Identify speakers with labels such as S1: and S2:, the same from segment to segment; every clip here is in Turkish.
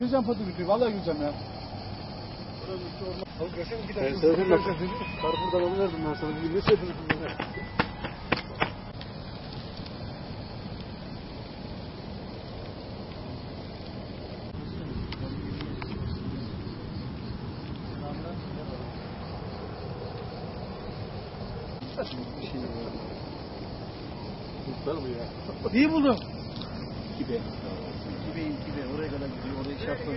S1: Gireceğim pati bitiyor. Vallahi gireceğim ya.
S2: Ben sana dedim bak. Karpuzdan alıverdim ben sana. Bir ne söyledin bunlara? Kurtar mı ya?
S1: İyi buldum.
S2: Gibi.
S1: Gibi gibi oraya kadar gidiyor. Orayı şey yaptım.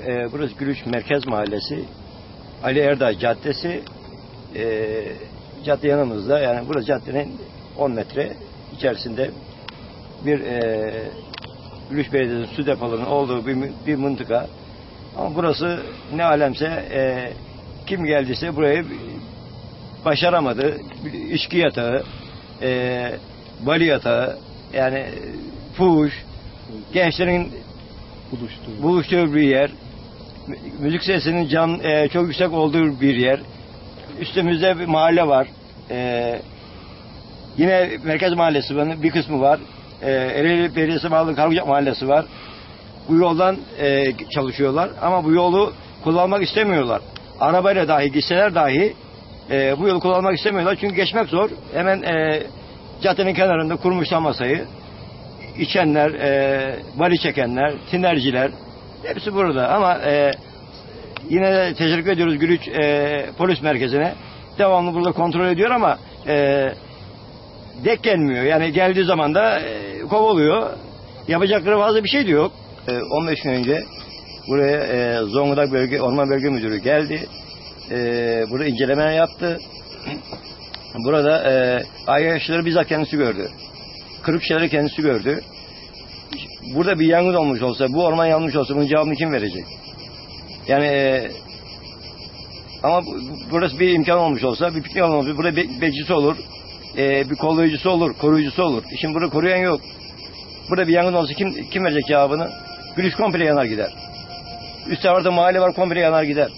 S3: Ee, burası Gülüş Merkez Mahallesi. Ali Erdağ Caddesi. Ee, cadde yanımızda. Yani burası caddenin 10 metre içerisinde bir e, Gülüş Belediyesi su depolarının olduğu bir, bir mıntıka. Ama burası ne alemse e, kim geldiyse burayı başaramadı. İçki yatağı, e, bali yatağı, yani fuhuş, gençlerin
S2: Buluştu.
S3: buluştuğu bir yer. Mü- Müzik sesinin can e, çok yüksek olduğu bir yer. Üstümüzde bir mahalle var. E, yine Merkez Mahallesi bir kısmı var. E, Ereğli Belediyesi bağlı Kargıcak Mahallesi var. Bu yoldan e, çalışıyorlar ama bu yolu kullanmak istemiyorlar. Arabayla dahi gitseler dahi e, bu yolu kullanmak istemiyorlar çünkü geçmek zor. Hemen e, caddenin kenarında kurmuşlar masayı içenler, e, bali çekenler, tinerciler hepsi burada ama e, yine de teşekkür ediyoruz Gülüç e, polis merkezine. Devamlı burada kontrol ediyor ama e, dek gelmiyor. Yani geldiği zaman da e, kovuluyor. Yapacakları fazla bir şey de yok. E, 15 gün önce buraya e, Zonguldak Bölge Orman Bölge Müdürü geldi. E, burada inceleme yaptı. Burada e, ayyaşları bizzat kendisi gördü kırık şeyleri kendisi gördü. Burada bir yangın olmuş olsa, bu orman yanmış olsa bunun cevabını kim verecek? Yani e, ama bu- burası bir imkan olmuş olsa, bir piknik alanı olmuş, burada be- bekçisi olur, e, bir kollayıcısı olur, koruyucusu olur. Şimdi burada koruyan yok. Burada bir yangın olsa kim kim verecek cevabını? Gülüş komple yanar gider. Üstte orada mahalle var komple yanar gider.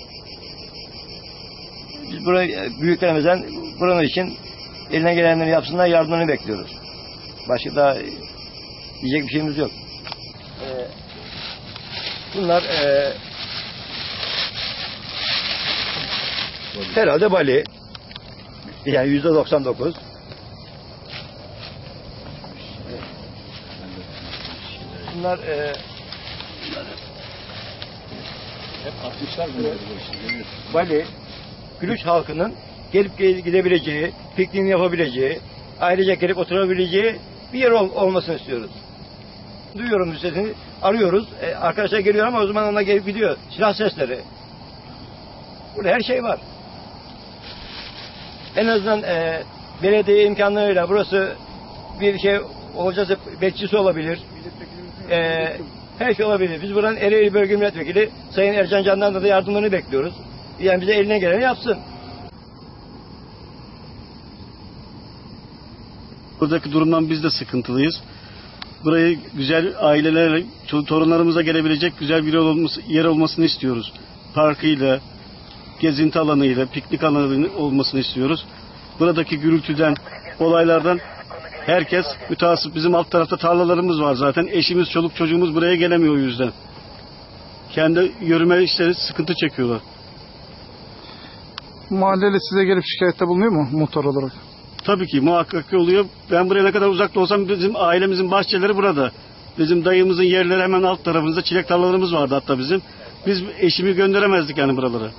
S3: Biz burayı büyüklerimizden buranın için eline gelenleri yapsınlar yardımlarını bekliyoruz. Başka daha diyecek bir şeyimiz yok. Ee, bunlar e, herhalde Bali. Yani yüzde 99. Bunlar e,
S2: Hep atmışlar bunları görüyorsun.
S3: Bali, Gülüş halkının gelip gel- gidebileceği, pikniğini yapabileceği, ayrıca gelip oturabileceği bir yer ol- olmasını istiyoruz. Duyuyorum sesini, arıyoruz. E, arkadaşlar geliyor ama o zaman ona gelip gidiyor. Silah sesleri. Burada her şey var. En azından e, belediye imkanlarıyla burası bir şey olacaksa bekçisi olabilir. E, her şey olabilir. Biz buradan Ereğli Bölge Milletvekili Sayın Ercan Can'dan da yardımlarını bekliyoruz. Yani bize eline geleni yapsın.
S4: Buradaki durumdan biz de sıkıntılıyız. Burayı güzel ailelerle, torunlarımıza gelebilecek güzel bir yer, olması, yer olmasını istiyoruz. Parkıyla, gezinti alanıyla, piknik alanı olmasını istiyoruz. Buradaki gürültüden, olaylardan herkes mütehassıp. Bizim alt tarafta tarlalarımız var zaten. Eşimiz, çoluk çocuğumuz buraya gelemiyor o yüzden. Kendi yürüme işleri sıkıntı çekiyorlar.
S5: Mahalleli size gelip şikayette bulunuyor mu muhtar olarak?
S4: Tabii ki muhakkak oluyor. Ben buraya ne kadar uzakta olsam bizim ailemizin bahçeleri burada. Bizim dayımızın yerleri hemen alt tarafımızda çilek tarlalarımız vardı hatta bizim. Biz eşimi gönderemezdik yani buralara.